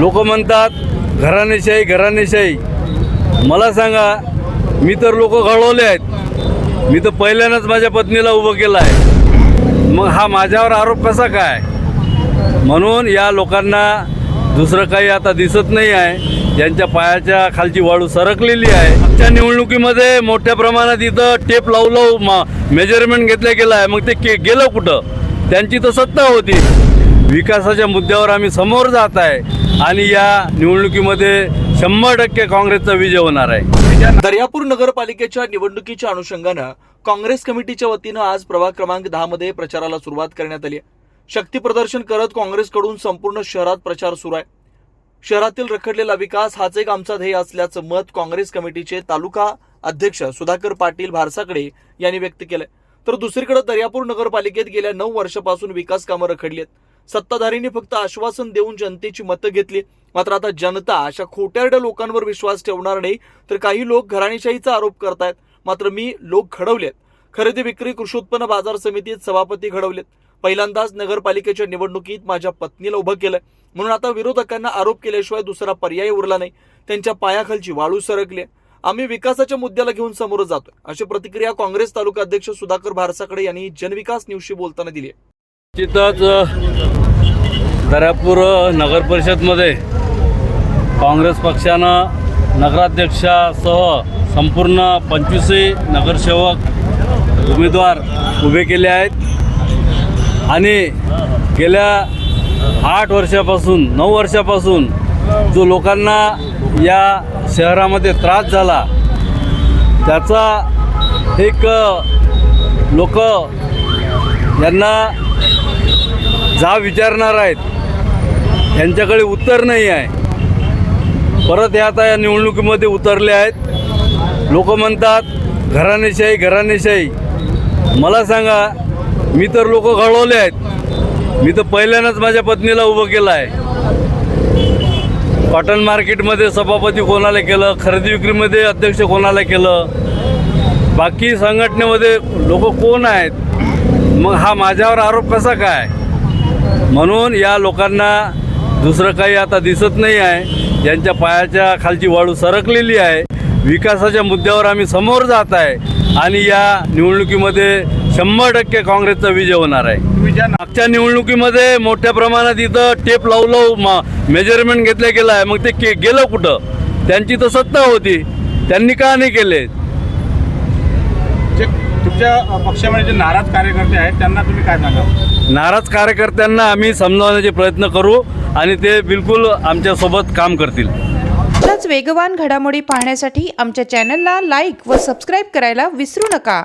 लोक म्हणतात घराणेशाही घराणेशाही मला सांगा मी तर लोक घडवले आहेत. मी तर पहिल्यांदाच माझ्या पत्नीला उभं केलं आहे. मग हा माझ्यावर आरोप कसा काय? म्हणून या लोकांना दुसरं काही आता दिसत नाही आहे. ज्यांच्या पायाच्या खालची वाळू सरकलेली आहे. आजच्या निवडणुकीमध्ये मोठ्या प्रमाणात इथं टेप लावू लावू मेजरमेंट घेतल्या गेलं आहे. मग ते के गेलं कुठं? त्यांची तर सत्ता होती. विकासाच्या मुद्द्यावर आम्ही समोर जात आहे आणि या निवडणुकीमध्ये शंभर टक्के काँग्रेसचा विजय होणार आहे. दर्यापूर नगरपालिकेच्या निवडणुकीच्या अनुषंगानं काँग्रेस कमिटीच्या वतीनं आज प्रभाग क्रमांक दहा मध्ये प्रचाराला सुरुवात करण्यात आली आहे. शक्ती प्रदर्शन करत काँग्रेसकडून संपूर्ण शहरात प्रचार सुरू आहे. शहरातील रखडलेला विकास हाच एक आमचा ध्येय असल्याचं मत काँग्रेस कमिटीचे तालुका अध्यक्ष सुधाकर पाटील भारसाकडे यांनी व्यक्त केलंय. तर दुसरीकडे दर्यापूर नगरपालिकेत गेल्या नऊ वर्षापासून विकास कामं रखडली आहेत. सत्ताधारींनी फक्त आश्वासन देऊन जनतेची मतं घेतली. मात्र आता जनता अशा खोट्यारड्या लोकांवर विश्वास ठेवणार नाही तर काही लोक घराणेशाहीचा आरोप करतायत. मात्र मी लोक घडवलेत. खरेदी विक्री कृषी उत्पन्न बाजार समितीत सभापती घडवलेत. पहिल्यांदाच नगरपालिकेच्या निवडणुकीत माझ्या पत्नीला उभं केलंय. म्हणून आता विरोधकांना आरोप केल्याशिवाय दुसरा पर्याय उरला नाही. त्यांच्या पायाखालची वाळू सरकली. आम्ही विकासाच्या मुद्द्याला घेऊन समोर जातोय. अशी प्रतिक्रिया काँग्रेस तालुका अध्यक्ष सुधाकर भारसाकडे यांनी जनविकास न्यूजशी बोलताना दिली आहे. निश्चितच दर्यापूर नगर परिषदमध्ये काँग्रेस पक्षानं नगराध्यक्षासह संपूर्ण पंचवीसही नगरसेवक उमेदवार उभे केले आहेत. आणि गेल्या आठ वर्षापासून नऊ वर्षापासून जो लोकांना या शहरामध्ये त्रास झाला त्याचा एक लोक यांना जा विचारणार आहेत. त्यांच्याकडे उत्तर नाही आहे. परत हे आता या निवडणुकीमध्ये उतरले आहेत. लोक म्हणतात घराणेशाही घराणेशाही मला सांगा मी तर लोक घडवले आहेत. मी तर पहिल्यांदाच माझ्या पत्नीला उभं केलं आहे. कॉटन मार्केटमध्ये सभापती कोणाला केलं खरेदी विक्रीमध्ये अध्यक्ष कोणाला केलं? बाकी संघटनेमध्ये लोक कोण आहेत? मग हा माझ्यावर आरोप कसा काय? म्हणून या लोकांना दुसरं काही आता दिसत नाही आहे. ज्यांच्या पायाच्या खालची वाळू सरकलेली आहे. विकासाच्या मुद्द्यावर आम्ही समोर जात आहे आणि या निवडणुकीमध्ये शंभर टक्के काँग्रेसचा विजय होणार आहे. मागच्या निवडणुकीमध्ये मोठ्या प्रमाणात इथं टेप लावू लावू मा मेजरमेंट घेतलं गेलं आहे. मग ते के गेलं कुठं? त्यांची तर सत्ता होती. त्यांनी का नाही केले? जे तुमच्या अ, पक्षामध्ये जे नाराज कार्यकर्ते आहेत त्यांना तुम्ही काय सांगाल? नाराज कार्यकर्त्यांना आम्ही समजावण्याचे प्रयत्न करू आणि ते बिलकुल आमच्यासोबत काम करतील. अशाच वेगवान घडामोडी पाहण्यासाठी आमच्या चॅनलला लाईक व सबस्क्राईब करायला विसरू नका.